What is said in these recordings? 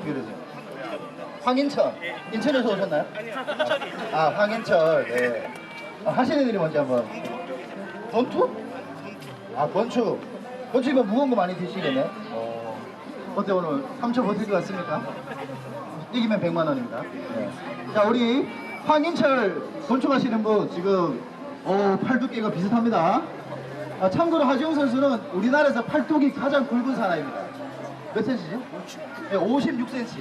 어떻게 되세요? 황인천. 인천에서 오셨나요? 아, 황인철. 네. 아, 하시는 일이 뭔지 한번. 권투? 아, 권투. 권투 이면 무거운 거 많이 드시겠네. 어. 어때 오늘 3초 버틸 것 같습니까? 이기면 100만 원입니다. 네. 자, 우리 황인철 권투 하시는 분 지금 어, 팔 두께가 비슷합니다. 아, 참고로 하지용 선수는 우리나라에서 팔뚝이 가장 굵은 사람입니다. 몇 cm죠? 네, 56cm.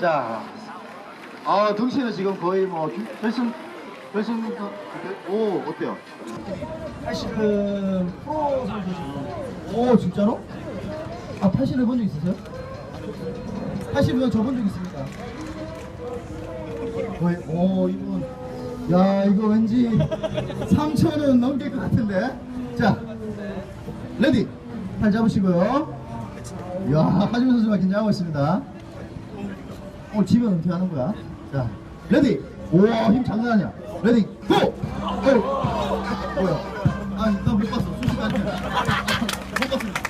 자, 아 덩치는 지금 거의 뭐 주- 결승 결승 오 어때요? 팔씨름 프로 선수시고 오 진짜로? 아 팔씨름 해본 적 있으세요? 팔씨름 저본 적 있습니까? 거의 오 이분 야 이거 왠지 3천은 넘길 것 같은데 자 레디 팔 잡으시고요 야 하지원 선수가 긴장하고 있습니다 오늘 지면 은퇴하는 거야 자 레디 우와 힘 장난 아니야 레디 고! 고! 뭐야 아나못 봤어 아니야 못 봤습니다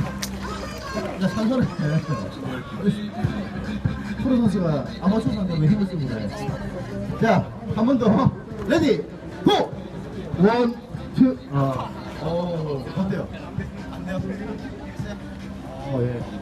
야 산소를 프로 선수가 아마추어 상대로 왜 힘을 쓰고 그래 자한 번더 레디 고! 원, 투, 아, 오, 어때요? 안 돼요? 어, 예.